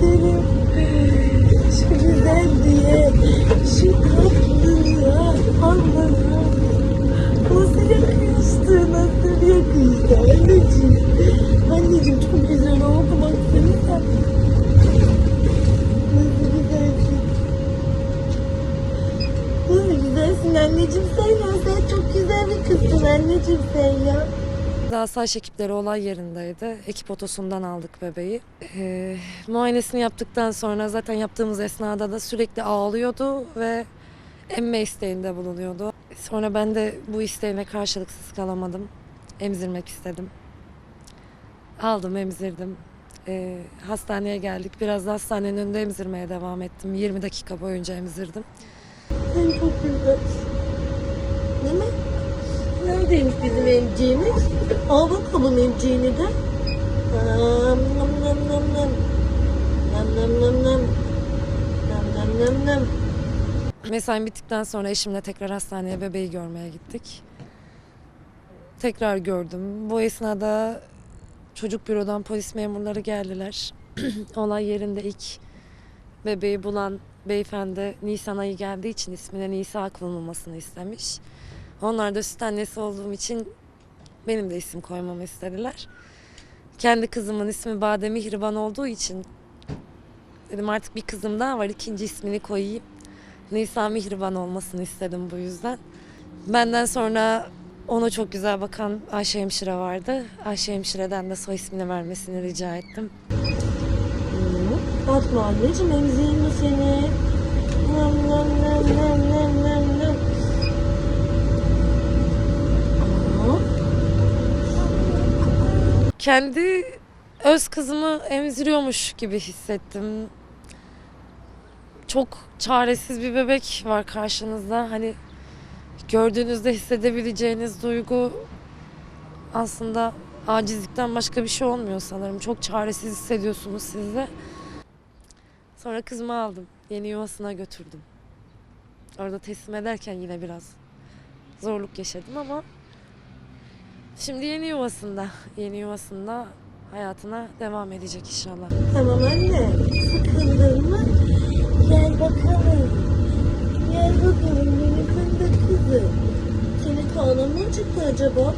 isterim. Şu güzelliğe, şu tatlılığa, Allah'ım. Nasıl yakıştı, nasıl yakıştı anneciğim. Anneciğim çok güzel oldu baksana. Nasıl güzelsin. Nasıl güzelsin anneciğim sen ya. Sen çok güzel bir kızsın anneciğim sen ya. Asayiş ekipleri olay yerindeydi. Ekip otosundan aldık bebeği. Ee, muayenesini yaptıktan sonra zaten yaptığımız esnada da sürekli ağlıyordu ve emme isteğinde bulunuyordu. Sonra ben de bu isteğine karşılıksız kalamadım. Emzirmek istedim. Aldım, emzirdim. Ee, hastaneye geldik. Biraz da hastanenin önünde emzirmeye devam ettim. 20 dakika boyunca emzirdim. Sen çok güzelsin. Değil mi? Neredeymiş bizim emciğimiz? Al bakalım emciğini de. Nam nam nam nam. Nam nam nam nam. Nam nam nam nam. Mesaim bittikten sonra eşimle tekrar hastaneye bebeği görmeye gittik. Tekrar gördüm. Bu esnada çocuk bürodan polis memurları geldiler. Olay yerinde ilk bebeği bulan beyefendi Nisan ayı geldiği için ismine Nisa kılınmasını istemiş. Onlar da süt annesi olduğum için benim de isim koymamı istediler. Kendi kızımın ismi Bade Mihriban olduğu için dedim artık bir kızım daha var ikinci ismini koyayım. Nisa Mihriban olmasını istedim bu yüzden. Benden sonra ona çok güzel bakan Ayşe Hemşire vardı. Ayşe Hemşire'den de soy ismini vermesini rica ettim. Fatma anneciğim emzireyim mi seni? Nam nam nam nam nam nam. Kendi öz kızımı emziriyormuş gibi hissettim. Çok çaresiz bir bebek var karşınızda. Hani gördüğünüzde hissedebileceğiniz duygu aslında acizlikten başka bir şey olmuyor sanırım. Çok çaresiz hissediyorsunuz siz de. Sonra kızımı aldım. Yeni yuvasına götürdüm. Orada teslim ederken yine biraz zorluk yaşadım ama şimdi yeni yuvasında, yeni yuvasında hayatına devam edecek inşallah. Tamam anne. Sıkıldın mı? Gel bakalım. Gel bakalım beni fındık kızım. Senin karnın mı acıktı acaba?